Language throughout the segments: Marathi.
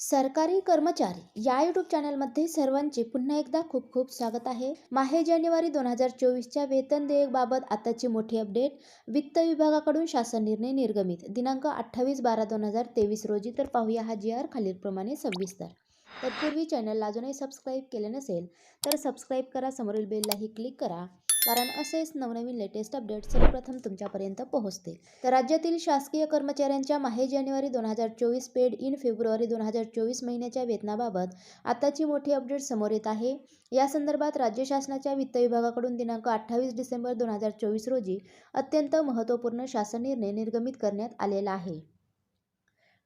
सरकारी कर्मचारी या यूट्यूब चॅनलमध्ये सर्वांचे पुन्हा एकदा खूप खूप स्वागत आहे. माहे जानेवारी दोन हजार चोवीसच्या वेतन देयकबाबत आताची मोठी अपडेट वित्त विभागाकडून शासन निर्णय निर्गमित. दिनांक अठ्ठावीस बारा दोन हजार तेवीस रोजी तर पाहूया हा जी आर खालीलप्रमाणे सविस्तर. तत्पूर्वी चॅनलला अजूनही सबस्क्राईब केले नसेल तर सबस्क्राईब करा. समोरील बेललाही क्लिक करा. कारण असेच नवनवीन लेटेस्ट अपडेट सर्वप्रथम तुमच्यापर्यंत पोहोचतील. तर राज्यातील शासकीय कर्मचाऱ्यांच्या माहे जानेवारी दोन हजार चोवीस पेड इन फेब्रुवारी दोन हजार चोवीस महिन्याच्या वेतनाबाबत आताची मोठी अपडेट समोर येत आहे. या संदर्भात राज्य शासनाच्या वित्त विभागाकडून दिनांक अठ्ठावीस डिसेंबर दोन हजार चोवीस रोजी अत्यंत महत्त्वपूर्ण शासन निर्णय निर्गमित करण्यात आलेला आहे.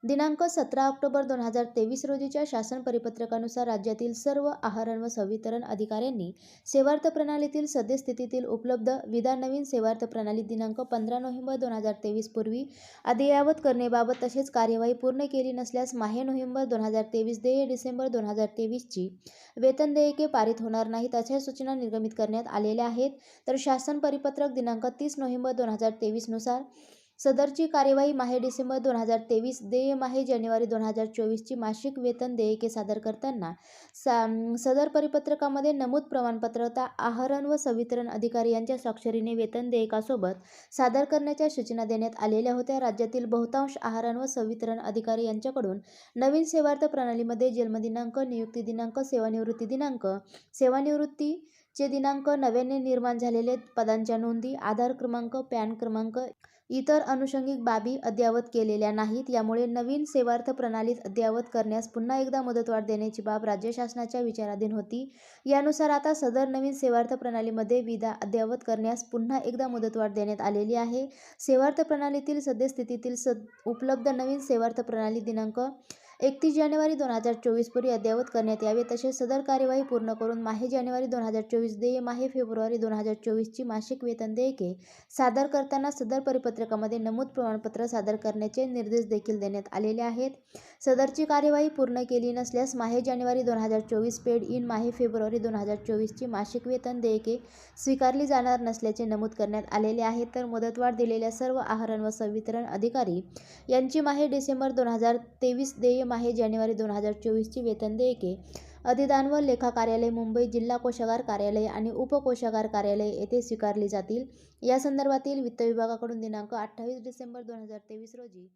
दिनांक सतरा ऑक्टोबर दोन हजार तेवीस रोजीच्या शासन परिपत्रकानुसार राज्यातील सर्व आहारण व संवितरण अधिकाऱ्यांनी सेवार्थ प्रणालीतील सद्यस्थितीतील उपलब्ध विदा नवीन सेवार्थ प्रणाली दिनांक पंधरा नोव्हेंबर दोन हजार तेवीस पूर्वी अद्ययावत करणेबाबत तसेच कार्यवाही पूर्ण केली नसल्यास माहे नोव्हेंबर दोन हजार तेवीस देय डिसेंबर दोन हजार तेवीसची वेतन देयके पारित होणार नाहीत अशा सूचना निर्गमित करण्यात आलेल्या आहेत. तर शासन परिपत्रक दिनांक तीस नोव्हेंबर दोन हजार तेवीसनुसार सदरची कार्यवाही माहे डिसेंबर दोन हजार तेवीस देय माहे जानेवारी दोन हजार चोवीसची मासिक वेतन देयके सादर करताना सा सदर परिपत्रकामध्ये नमूद प्रमाणपत्रता आहरण व संवितरण अधिकारी यांच्या स्वाक्षरीने वेतन देयकासोबत सादर करण्याच्या सूचना देण्यात आलेल्या होत्या. राज्यातील बहुतांश आहरण व संवितरण अधिकारी यांच्याकडून नवीन सेवार्थ प्रणालीमध्ये जन्मदिनांक नियुक्ती दिनांक सेवानिवृत्ती दिनांक सेवानिवृत्तीचे दिनांक नव्याने निर्माण झालेले पदांच्या नोंदी आधार क्रमांक पॅन क्रमांक इतर अनुषंगिक बाबी अद्ययावत केलेल्या नाहीत. यामुळे नवीन सेवार्थ प्रणालीत अद्ययावत करण्यास पुन्हा एकदा मुदतवाढ देण्याची बाब राज्य शासनाच्या विचाराधीन होती. यानुसार आता सदर नवीन सेवार्थ प्रणालीमध्ये विधा अद्ययावत करण्यास पुन्हा एकदा मुदतवाढ देण्यात आलेली आहे. सेवार्थ प्रणालीतील सद्यस्थितीतील सद उपलब्ध नवीन सेवार्थ प्रणाली दिनांक एकतीस जानेवारी दोन हजार चोवीस पूर्वी अद्ययावत करण्यात यावे तसेच सदर कार्यवाही पूर्ण करून माहे जानेवारी दोन हजार चोवीस देय माहे फेब्रुवारी दोन हजार चोवीसची मासिक वेतन देयके सादर करताना सदर परिपत्रकामध्ये नमूद प्रमाणपत्र सादर करण्याचे निर्देश देखील देण्यात आलेले आहेत. सदरची कार्यवाही पूर्ण केली नसल्यास माहे जानेवारी दोन हजार चोवीस पेड इन माहे फेब्रुवारी दोन हजार चोवीसची मासिक वेतन देयके स्वीकारली जाणार नसल्याचे नमूद करण्यात आलेले आहे. तर मुदतवाढ दिलेल्या सर्व आहरण व संवितरण अधिकारी यांची माहे डिसेंबर दोन हजार तेवीस देय आहे. जानेवारी दोन हजार चोवीसची वेतन देयके. अधिदान व लेखा कार्यालय मुंबई जिल्हा कोषागार कार्यालय आणि उपकोषागार कार्यालय येथे स्वीकारली जातील. या संदर्भातील वित्त विभागाकडून दिनांक अठ्ठावीस डिसेंबर दोन हजार तेवीस रोजी